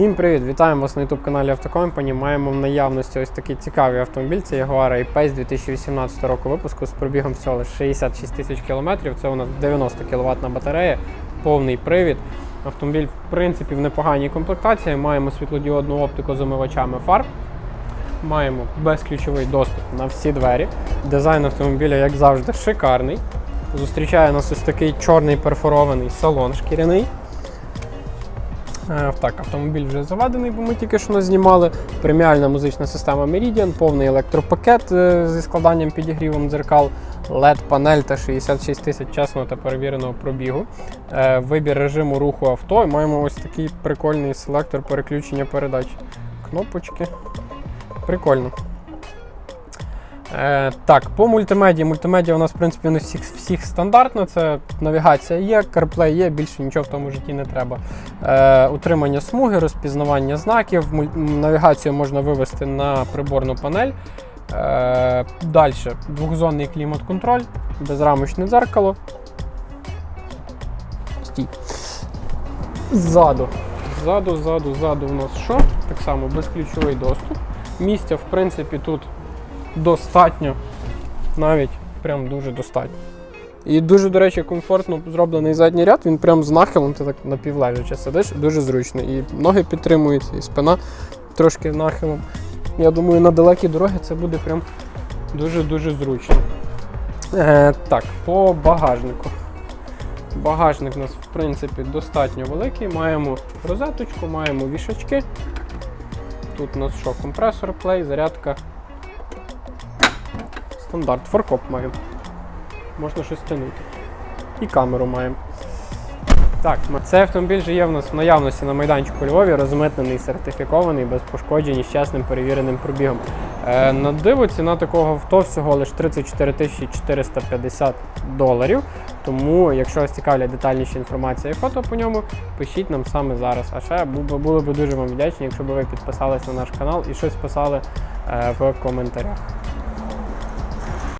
Всім привіт! Вітаємо вас на youtube каналі Автокомпані. Маємо в наявності ось такий цікавий автомобіль. Це Jaguar I-Pace 2018 року випуску з пробігом всього лише 66 тисяч кілометрів. Це у нас 90 кВт батарея, повний привід. Автомобіль, в принципі, в непоганій комплектації. Маємо світлодіодну оптику з омивачами фар. Маємо безключовий доступ на всі двері. Дизайн автомобіля, як завжди, шикарний. Зустрічає нас ось такий чорний перфорований салон шкіряний. Е, Так, автомобіль вже заведений, бо ми тільки що знімали. Преміальна музична система Meridian, повний електропакет е, зі складанням підігрівом дзеркал, LED-панель та 66 тисяч чесного та перевіреного пробігу. Е, Вибір режиму руху авто. І маємо ось такий прикольний селектор переключення передач. Кнопочки. Прикольно. Е, так, по мультимедії. Мультимедіа у нас, в принципі, у всіх, всіх стандартна. Це навігація є, CarPlay є, більше нічого в тому житті не треба. Е, утримання смуги, розпізнавання знаків. Навігацію можна вивести на приборну панель. Е, Далі двохзонний клімат-контроль, безрамочне дзеркало. Стій. Ззаду. Ззаду, ззаду, ззаду у нас що? Так само безключовий доступ. Місця, в принципі, тут достатньо. Навіть прям дуже достатньо. І дуже, до речі, комфортно зроблений задній ряд, він прям з нахилом, ти так напівлежачи сидиш, дуже зручно. І ноги підтримуються, і спина трошки нахилом. Я думаю, на далекі дороги це буде прям дуже-дуже зручно. Е, так, по багажнику. Багажник у нас, в принципі, достатньо великий. Маємо розеточку, маємо вішачки. Тут у нас що, компресор, плей, зарядка. Стандарт, форкоп маємо. Можна щось тягнути. І камеру маємо. Так, цей автомобіль же є в нас в наявності на майданчику Львові, розмитнений, сертифікований, без пошкоджень з чесним перевіреним пробігом. Е, на диво ціна такого авто всього лише 34 450 доларів. Тому, якщо вас цікавлять детальніші інформація і фото по ньому, пишіть нам саме зараз. А ще бу- бу- були б дуже вам вдячні, якщо б ви підписались на наш канал і щось писали е, в коментарях.